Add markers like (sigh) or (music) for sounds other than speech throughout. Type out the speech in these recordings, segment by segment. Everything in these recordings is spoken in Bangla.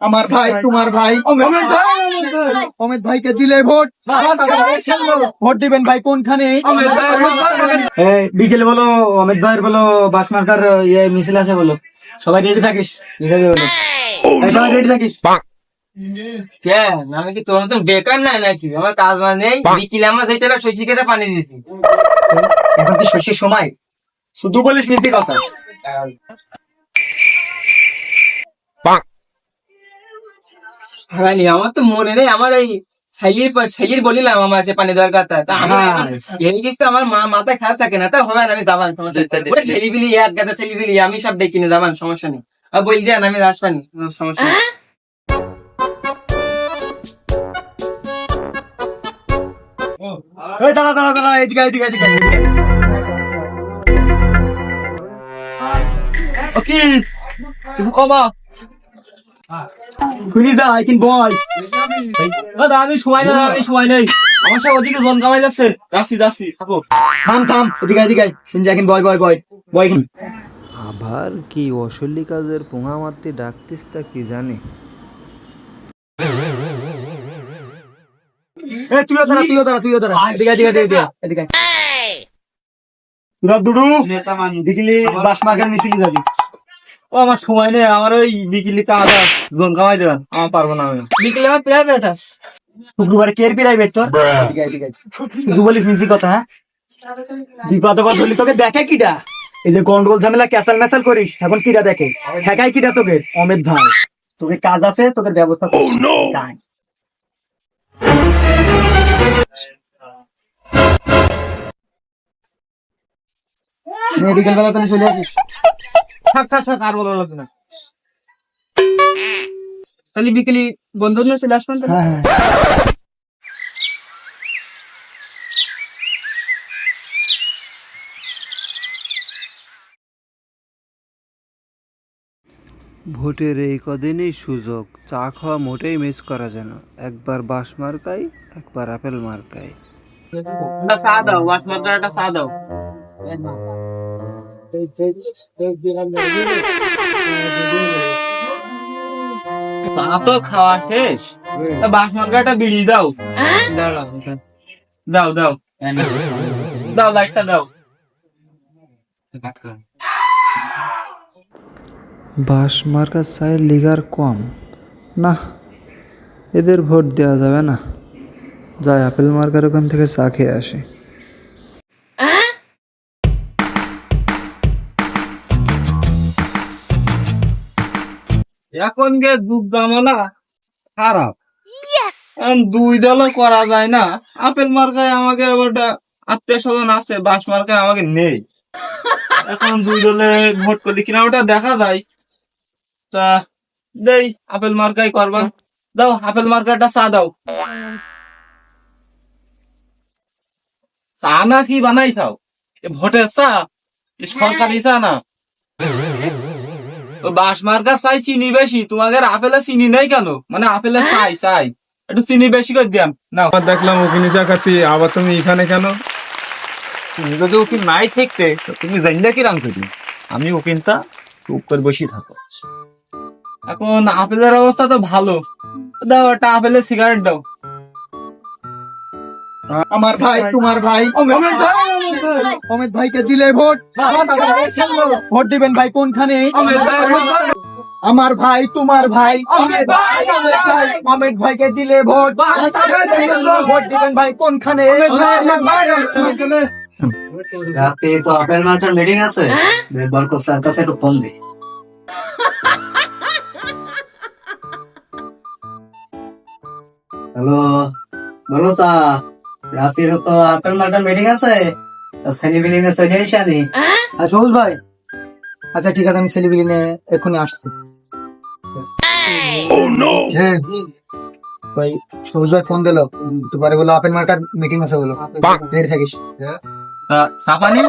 আমার ভাই তোমার ভাই। অমিত ভাই। অমিত ভাইকে দিলে ভোট। ভোট দিবেন ভাই কোনখানে? এই, বিকেলে বলো অমিত ভাইয়ের বলো বাস মার্কার ইয়ে মিছিল আছে বলো। সবাই রেডি থাকিস? বলো। সবাই রেডি থাকিস? কেন আমি কি তোর মতন বেকার নাই নাকি? আমার কাজ মানে নেই। বিকিলে আমার সেই শশী খেতে পানি দিতি এখন কি সময়? শুধু বলিস মিথ্যে কথা। হয়নি আমার তো মনে নেই আমার এই সাইলির সাইলির বলিলাম আমার সে পানি দেওয়ার কথা। তা আমি হ্যাঁ। এই কিছু আমার মা মাথায় খারাপ থাকে না। তা হবে না আমি যাবান সমস্যা নেই। ওই ছেলিবিলি এক গাদা ছেলিবিলি আমি সব দেখি না যাবান সমস্যা নেই। আর বল দেন আমি আসবানি সমস্যা নেই। এই দাঁড়া দাঁড়া দাঁড়া এদিকে এদিকে এদিকে এদিকে। ওকে তুমি কমা। শুনিস দা আই ক্যান বয় দাদা সময় নেই দাদা সময় নেই। আমার সব ওদিকে জন কামাই যাচ্ছে। যাচ্ছি যাচ্ছি থাকো। থাম থাম এদিকে এদিকে শুনছি এখন বয় বয় বয় বয় এখানে। আবার কি অসলি কাজের পোঙা মারতে ডাকতিস তা কি জানে? এ তুইও দাঁড়া তুইও দাঁড়া তুইও দাঁড়া। এদিকে এদিকে এদিকে এদিকে দুডু নেতা মান। দেখিলি বাস মার্কার মিছিল যাবি ও আমার সময় নেই আমার ওই বিকেলি কাজা জন কামাই দেবেন আমার পারব না আমি। বিকেলে আমার প্রাইভেট আছে শুক্রবারে কের প্রাইভেট তোর শুধু বলিস মিছি কথা হ্যাঁ? বিপদ আপদ হলি তোকে দেখে কিডা? এই যে গন্ডগোল ঝামেলা ক্যাসাল ম্যাসাল করিস এখন কিডা দেখে? ঠেকাই কিডা তোকে? অমিত ভাই। তোকে কাজ আছে তোকে ব্যবস্থা করছি। যাই। নে, বিকেল বেলা তাহলে চলে আসিস। থাক থাক থাক আর বলো লাগবে না। বিকেলি বন্ধু না চলে আসবেন? হ্যাঁ হ্যাঁ। ভোটের এই কদিনই সুযোগ চা খাওয়া মোটেই মিস করা যেন। একবার বাঁশ মার্কাই একবার আপেল মার্কাই। চা দাও ওয়াশ মার্কার চা দাও। চা তো খাওয়া শেষ। তা বাস মার্কারটা বিড়ি দাও। দাও দাও দাও। দাও লাইটটা দাও। বাঁশ মার্কা চাই লিগার কম। না এদের ভোট দেওয়া যাবে না। যাই আপেল মার্কার ওখান থেকে চা খেয়ে আসে। এখন গে যুগ জামানা খারাপ। দুই দলও করা যায় না। আপেল মার্কায় আমাকে ওটা আত্মীয় স্বজন আছে বাস মার্কায় আমাকে নেই। এখন দুই দলে ভোট করলে কিনা ওটা দেখা যায়। তা দেই আপেল মার্কাই করবা। দাও আপেল মার্কাটা চা দাও। চা না কি বানাইছাও? এ ভোটের চা? সরকারি চা না? বাস মার্কা চাই চিনি বেশি। তোমাদের আপেলে চিনি নেই কেন? মানে আপেলে চাই চাই। একটু চিনি বেশি করে দিয়াম। নাও। আবার দেখলাম ওখানে চাকাতি আবার তুমি এখানে কেন? তুমি যদি উকিল নাই শিখতে তুমি জানলে কি রান আমি উকিলটা চুপ করে বসে থাকো। এখন আপেলের অবস্থা তো ভালো। দাও একটা আপেলের সিগারেট দাও। আমার ভাই তোমার ভাই। অমিত ভাই অমিত ভাইকে দিলে ভোট। ভোট দিবেন ভাই কোনখানে? আমার ভাই তোমার ভাই। অমিত ভাই অমিত ভাইকে দিলে ভোট। ভোট দিবেন ভাই কোনখানে? রাতে তো আপেল মার্কেট মিটিং আছে। বরকত স্যার কাছে একটু ফোন দি। হ্যালো বলো চা রাতের তো আপেল মার্কেট মিটিং আছে। সেনি বিলিং এ চলে আইসানি আচ্ছা সবুজ ভাই। আচ্ছা ঠিক আছে আমি সেলিব্রিটি এক্ষুনি আসছি। হ্যাঁ। ভাই সবুজ ভাই ফোন দিলো। একটু পরে বলো আপেল মার্কার মিটিং আছে বলো। রেডি থাকিস? সাফানি?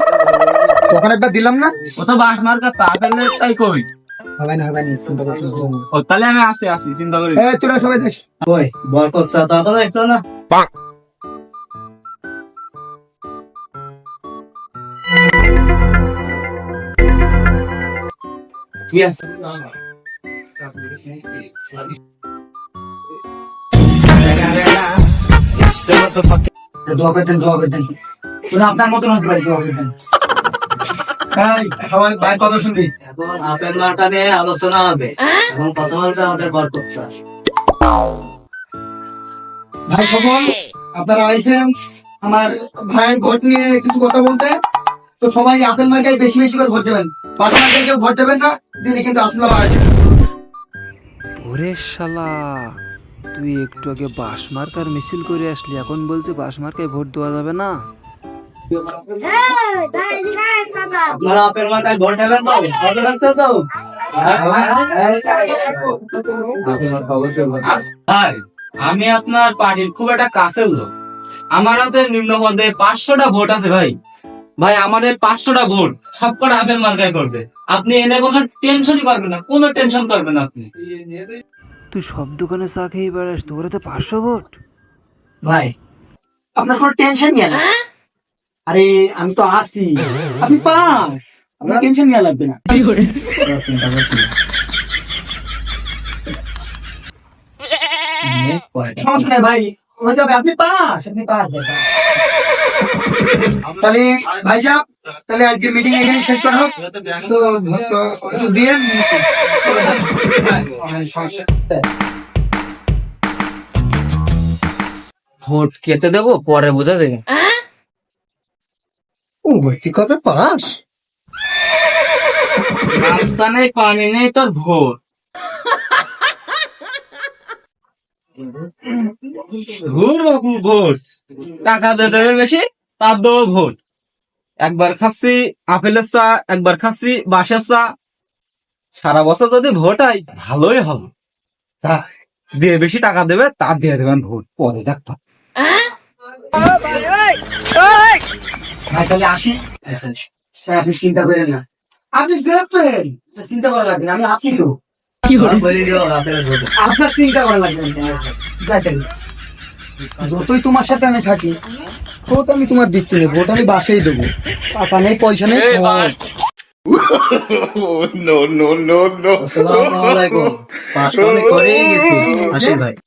তখন একবার দিলাম না? ও তো বাস মার্কা তা আপেলের তাই কই? হবে না হবে না চিন্তা। ও তাহলে আমি আসি আসি চিন্তা করি এই তোরা সবাই দেখ। ওই বরকত তো এখন না? কথা শুনবি এখন আপেল মার্কা নিয়ে আলোচনা হবে হবে আমাদের ভাই সকল আপনারা আইছেন আমার ভাইয়ের ভোট নিয়ে কিছু কথা বলতে, তো সবাই আপেল মার্কায় বেশি বেশি করে ভোট দেবেন। পাঁচ কেউ ভোট দেবেন না দিলে কিন্তু আসলে আছে। ওরে শালা তুই একটু আগে বাস মার্কার মিছিল করে আসলি এখন বলছে বাস মার্কায় ভোট দেওয়া যাবে না। আপনারা মার্কায় ভোট দেবেন তো? ভোট আছে তো? ভাই আমি আপনার পার্টির খুব একটা কাছের লোক। আমার হাতে নিম্ন পদে পাঁচশোটা ভোট আছে ভাই। ভাই আমার এই পাঁচশোটা ভোট। সব কটা আপেল মার্কায় করবে। আপনি এনে কোনো টেনশনই করবেন না কোনো টেনশন করবেন না আপনি। তুই সব দোকানে চা খেয়ে বেড়াস তোর তো পাঁচশো ভোট? ভাই আপনার কোনো টেনশন নিয়ে না আরে আমি তো আসছি আপনি পাস আপনার টেনশন নিয়ে লাগবে না। সমস্যা নেই ভাই হয়ে যাবে আপনি পাস আপনি পাস তাহলে ভাই সাহেব তাহলে আজকে মিটিং এখানে শেষ করা হোক। তো দিয়ে ভোট কেটে দেবো পরে বোঝা যাবে। ও ভর্তি কবে পাস। রাস্তা নেই পানি নেই তোর ভোট। ঘুর বাবু ভোট। টাকা দিয়ে দেবে বেশি তার দেবো ভোট। একবার খাচ্ছি আপেলের চা একবার খাচ্ছি বাঁশের চা। সারা বছর যদি ভোট হয় ভালোই হবে। চা দিয়ে বেশি টাকা দেবে তার দিয়ে দেবেন ভোট পরে দেখবা। ভাই তাহলে আসি। আপনি চিন্তা করেন না। আপনি বিরক্ত হন চিন্তা করা লাগবে আমি আসি তো। আপনার চিন্তা করা লাগবে যতই তোমার সাথে আমি থাকি ভোট আমি তোমার দিচ্ছি না ভোট আমি বাসেই দেবো। টাকা নেই পয়সা নেই ভোট। (laughs) আসসালামু আলাইকুম। পাঁচটা আমি করেই গেছি আসি ভাই।